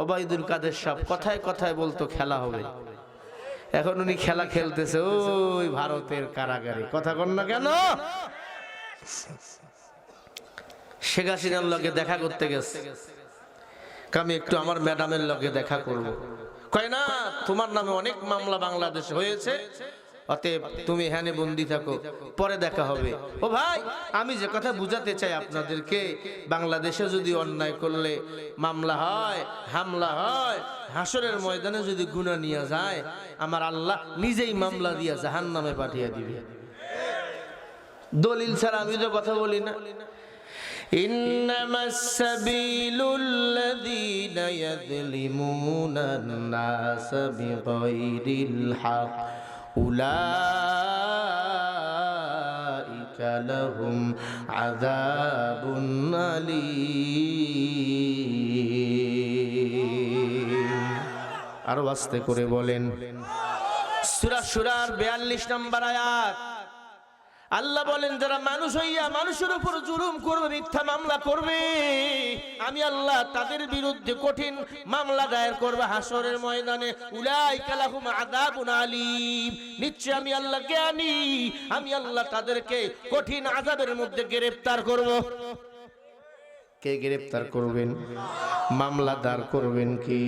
অবায়দুল কাদের সাহ কথায় কথায় বলতো, খেলা হবে। এখন উনি খেলা খেলতেছে, ওই ভারতের কারাগারে। কথা কন না কেন? শেখ হাসিনার লগে দেখা করতে গেছে। আমি একটু আমার ম্যাডামের লগে দেখা করব। কয় না, তোমার নামে অনেক মামলা বাংলাদেশ হয়েছে। অতএব তুমি হ্যানে বন্দি থাকো পরে দেখা হবে ও ভাই আমি যে কথা বুঝাতে চাই আপনাদেরকে বাংলাদেশে যদি অন্যায় করলে মামলা হয় হামলা হয় হাসরের ময়দানে যদি গুণা নিয়ে যায় আমার আল্লাহ নিজেই মামলা দিয়া জাহান নামে পাঠিয়ে দিবে দলিল ছাড়া আমি তো কথা বলি না إنما السبيل الذين يظلمون الناس بغير الحق أولئك لهم عذاب أليم আরো আস্তে করে বলেন সুরা সুরার বিয়াল্লিশ নম্বর আয়াত আল্লাহ বলেন, যারা মানুষ হইয়া মানুষের উপর জুলুম করবে, মিথ্যা মামলা করবে, আমি আল্লাহ তাদের বিরুদ্ধে কঠিন মামলা দায়ের করবে হাসরের ময়দানে। উলাই কালাহুম আদাবুন আলিম। নিশ্চয় আমি আল্লাহ জ্ঞানী, আমি আল্লাহ তাদেরকে কঠিন আযাবের মধ্যে গ্রেফতার করব। কে গ্রেফতার করবেন? মামলা দাঁড় করবেন কি?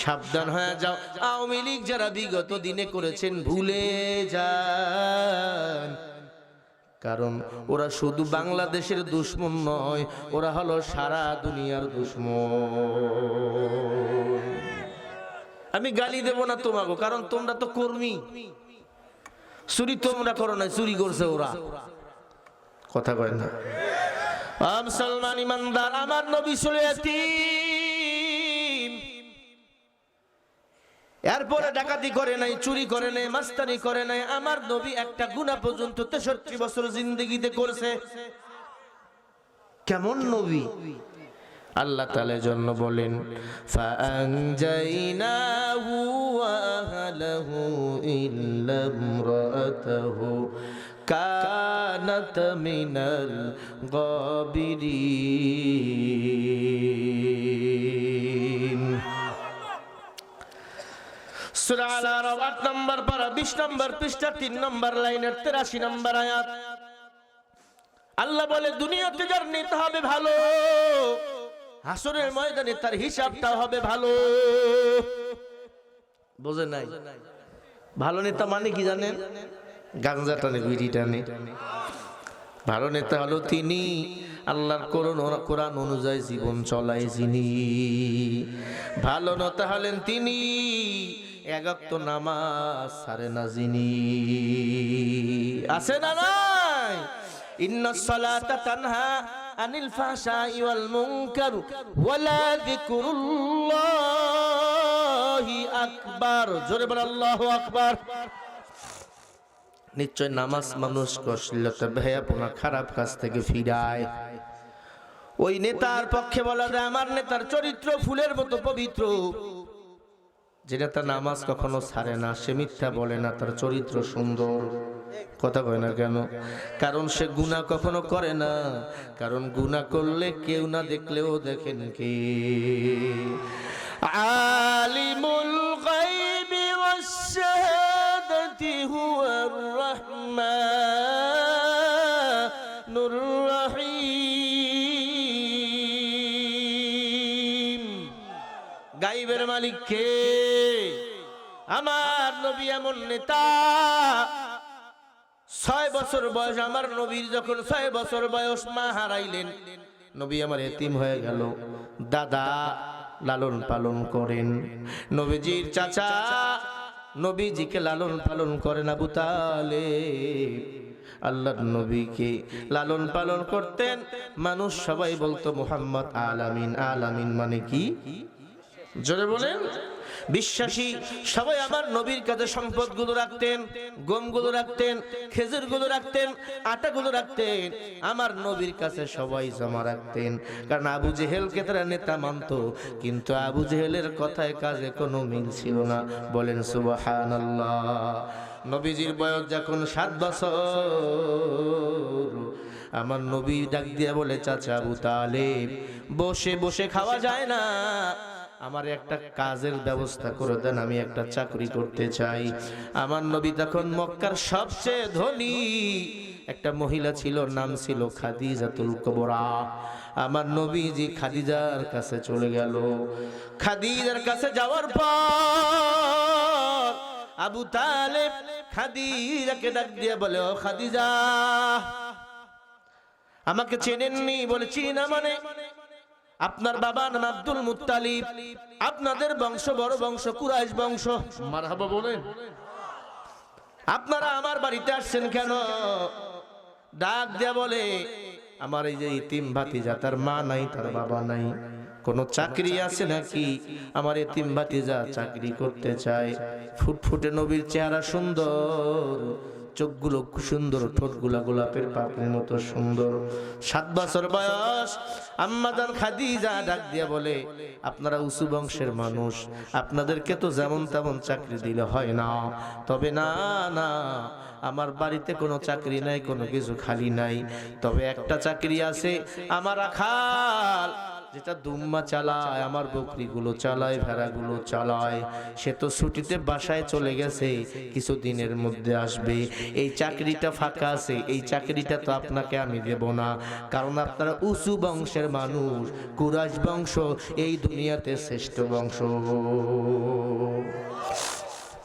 সাবধান হয়ে যাও। আওয়ামী লীগ যারা বিগত দিনে করেছেন, ভুলে যান। কারণ ওরা শুধু বাংলাদেশের দুশ্মন নয়, ওরা হলো সারা দুনিয়ার দুশ্মন। আমি গালি দেব না তোমাকে কারণ তোমরা তো কর্মী। চুরি তোমরা করো না চুরি করছে ওরা। কথা কয় না। আমার নবী চলে এরপরে ডাকাতি করে নাই, চুরি করে নাই, মাস্তানি করে নাই। আমার নবী একটা গুণা পর্যন্ত তেষট্টি বছর জিন্দিগিতে করছে। কেমন নবী? আল্লাহ তালের জন্য বলেন কানত মিনাল গবিরী সূরা আল আরাফ 8 নম্বর পারা 20 নম্বর পৃষ্ঠা 3 নম্বর লাইনের 83 নম্বর আয়াত। আল্লাহ বলে হবে ভালো ময়দানে তার হিসাবটা হবে ভালো। বোঝে নাই? ভালো নেতা মানে কি জানেন? গাঞ্জা টানে বিড়ি টানে ভালো নেতা হলো তিনি, আল্লাহর করুণ- কোরআন অনুযায়ী জীবন চলায় যিনি। ভালো নেতা হলেন তিনি একাত্ত নামাজ সারে না যিনি আছে না নাই? ইন্না সালাতা তানহা আনিল ফাহশাই ওয়াল মুনকার। ওয়ালা যিকরুল্লাহি আকবার। জোরে বল আল্লাহু আকবার। নিশ্চয় নামাজ মানুষকে অশ্লীলতা ভেয়াপনা খারাপ কাজ থেকে ফিরায়। ওই নেতার পক্ষে বলা যায় আমার নেতার চরিত্র ফুলের মতো পবিত্র। যে তার নামাজ কখনো ছাড়ে না সে মিথ্যা বলে না তার চরিত্র সুন্দর। কথা কয় না কেন? কারণ সে গুণা কখনো করে না। কারণ গুণা করলে কেউ না দেখলেও দেখেন কে? আলিমুল গাইবি ওয়াশ-শাহাদাতি হুয়ার রাহমানুর গাইবের মালিক কে আমার নবী এমন নেতা। ছয় বছর বয়স আমার নবীর যখন ছয় বছর বয়স মা হারাইলেন, নবী আমার এতিম হয়ে গেল। দাদা লালন পালন করেন। নবীজির চাচা নবীজিকে লালন পালন করেন আবু তালেব। আল্লাহর নবীকে লালন পালন করতেন। মানুষ সবাই বলতো মোহাম্মদ আলামিন আলামিন মানে কি? জোরে বলেন। বিশ্বাসী, সবাই আমার নবীর কাছে সম্পদগুলো রাখতেন, গমগুলো রাখতেন, খেজুরগুলো রাখতেন, আটাগুলো রাখতেন। আমার নবীর কাছে সবাই জমা রাখতেন। কারণ আবু জেহেলকে তারা নেতা মানতো, কিন্তু আবু জেহেলের কথায় কাজে কোনো মিল ছিল না। বলেন সুবাহান নবীজির বয়স যখন সাত বছর, আমার নবী ডাক দিয়া বলে, চাচা আবু তালেব বসে বসে খাওয়া যায় না। আমার একটা কাজের ব্যবস্থা করে দেন, আমি একটা চাকরি করতে চাই। আমার নবী তখন মক্কার সবচেয়ে ধনী। একটা মহিলা ছিল, নাম ছিল খাদিজাতুল কবরা। আমার নবীজি খাদিজার কাছে চলে গেল। খাদিজার কাছে যাওয়ার পর আবু তালেব খাদিজাকে ডাক দিয়ে বলে, ও খাদিজা, আমাকে চেনেননি? বলে, চিনা মানে? আপনার বাবা নাম আব্দুল মুত্তালিব। আপনাদের বংশ বড় বংশ কুরাইশ বংশ। মারহাবা বলেন। আপনারা আমার বাড়িতে আসছেন কেন? ডাক দেয়া বলে আমার এই যে ইতিম ভাতিজা তার মা নাই তার বাবা নাই। কোনো চাকরি আছে নাকি? আমার এতিম ভাতিজা চাকরি করতে চায়। ফুটফুটে নবীর চেহারা সুন্দর। চোখগুলো সুন্দর ঠোঁটগুলা গোলাপের পাপড়ির মতো সুন্দর। সাত বছর বয়স আম্মাজান খাদিজা ডাক দিয়া বলে, আপনারা উঁচু বংশের মানুষ, আপনাদেরকে তো যেমন তেমন চাকরি দিলে হয় না। তবে না না, আমার বাড়িতে কোনো চাকরি নাই, কোনো কিছু খালি নাই। তবে একটা চাকরি আছে, আমার আখাল যেটা দুম্মা চালায়, আমার বকরিগুলো চালায়, ভেড়াগুলো চালায়, সে তো ছুটিতে বাসায় চলে গেছে কিছু দিনের মধ্যে আসবে। এই চাকরিটা ফাঁকা আছে, এই চাকরিটা তো আপনাকে আমি দেব না, কারণ আপনারা উঁচু বংশের মানুষ কুরাশ বংশ, এই দুনিয়াতে শ্রেষ্ঠ বংশ।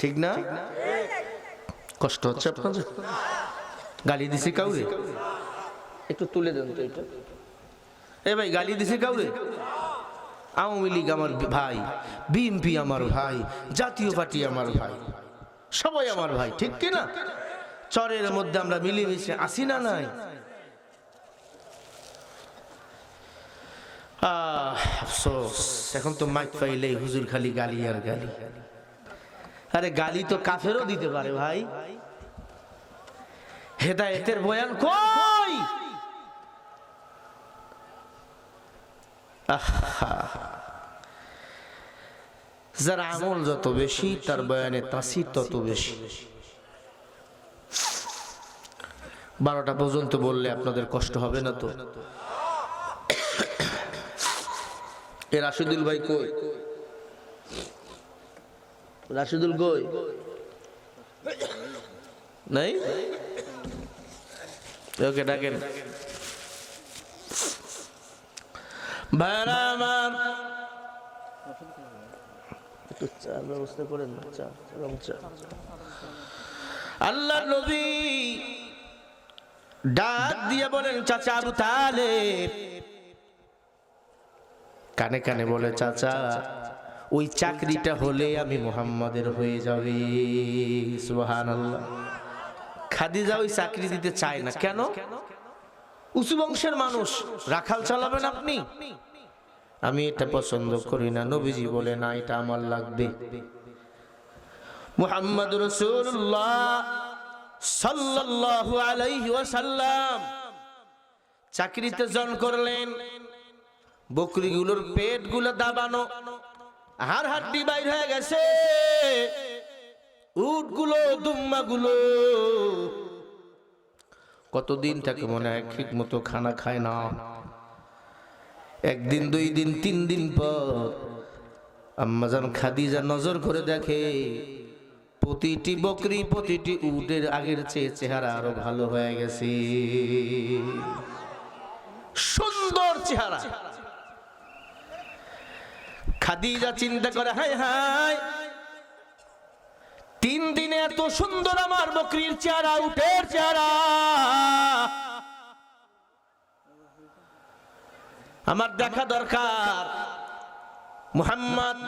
ঠিক না? কষ্ট হচ্ছে আপনাদের? গালি দিছি কাউরে? একটু তুলে দেন তো এটা। এ ভাই, গালি দিছে কাউরে? আওয়ামী লীগ আমার ভাই, বিএনপি আমার ভাই, জাতীয় পার্টি আমার ভাই, সবাই আমার ভাই, ঠিক কি না? চরের মধ্যে আমরা মিলেমিশে আসি না নাই? আফসোস, এখন তো মাইক পাইলেই হুজুর খালি গালি আর গালি। আরে গালি তো কাফেরও দিতে পারে ভাই। হেদায়েতের বয়ান কই? যার আমল যত বেশি, তার বয়ানে তাসির তত বেশি। বারোটা পর্যন্ত বললে আপনাদের কষ্ট হবে না তো? এ রাশিদুল ভাই কই? রাশিদুল কই? নাই? ওকে, ডাকেন। ভাইরা আল্লাহ নবী ডাক দিয়ে বলেন, চাচা আবু তালেব। কানে কানে বলে, চাচা, ওই চাকরিটা হলে আমি মোহাম্মদের হয়ে যাবে। সুবাহান আল্লাহ খাদিজা ওই চাকরি দিতে চায় না। কেন? উঁচু বংশের মানুষ। রাখাল চালাবেন আপনি? আমি এটা পছন্দ করি না। নবীজি বলে, না, এটা আমার লাগবে। মুহাম্মদ রসুল্লাহ সাল্লাল্লাহু আলাইহি ওয়াসাল্লাম চাকরিতে জন করলেন। বকরিগুলোর পেটগুলো দাবানো। হাড় হাড্ডি বাইর হয়ে গেছে। উটগুলো, দুম্মাগুলো কতদিন তাকে মনে হয় ঠিক মতো খানা খায় না। একদিন দুই দিন তিন দিন পর আম্মাজান খাদিজা নজর করে দেখে প্রতিটি বকরি প্রতিটি উটের আগের চেয়ে চেহারা আরও ভালো হয়ে গেছে। সুন্দর চেহারা। খাদিজা চিন্তা করে হাই হাই তিন দিনে এত সুন্দর আমার বকরির চেহারা উঠের চেহারা। আমার দেখা দরকার। মুহাম্মদ,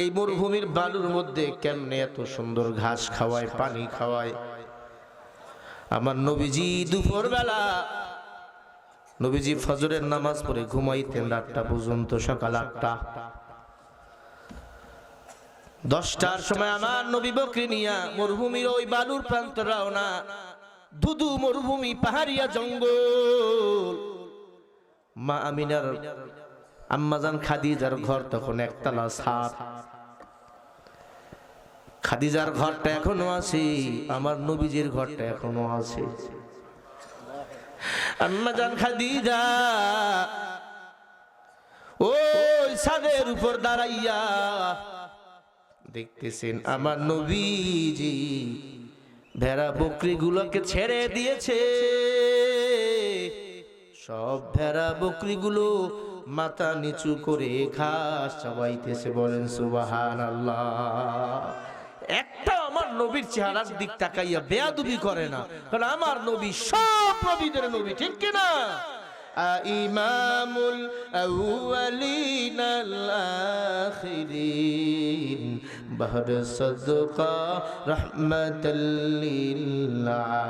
এই মরুভূমির বালুর মধ্যে কেমনে এত সুন্দর ঘাস খাওয়ায়, পানি খাওয়ায়? আমার নবীজি দুপুর বেলা নবীজি ফজরের নামাজ পড়ে ঘুমাইতেন রাতটা পর্যন্ত সকাল আটটা। দশটার সময় আমার নবী বকরি নিয়া মরুভূমির ওই বালুর প্রান্ত রওনা। দুদু মরুভূমি, পাহাড়িয়া জঙ্গল। মা আমিনার আম্মাজান খাদিজার ঘর তখন একতলা সাত খাদিজার ঘরটা এখনও আছে, আমার নবীজির ঘরটা এখনও আছে। আম্মাজান খাদিজা, ওই ছাদের উপর দাঁড়াইয়া দেখতেছেন আমার নবীজি। ভেড়া বকরিগুলোকে ছেড়ে দিয়েছে। সব ভেড়া বকরিগুলো মাথা নিচু করে ঘাস চবাইতেছে, বলেন সুবাহান আল্লাহ একটা আমার নবীর চেহারার দিক তাকাইয়া বেয়াদুবি করে না, কারণ আমার নবী সব নবীদের নবী, ঠিক কিনা ইমামুল আউয়ালিনাল আখিরিন। بهر صدقة رحمة للعالمين.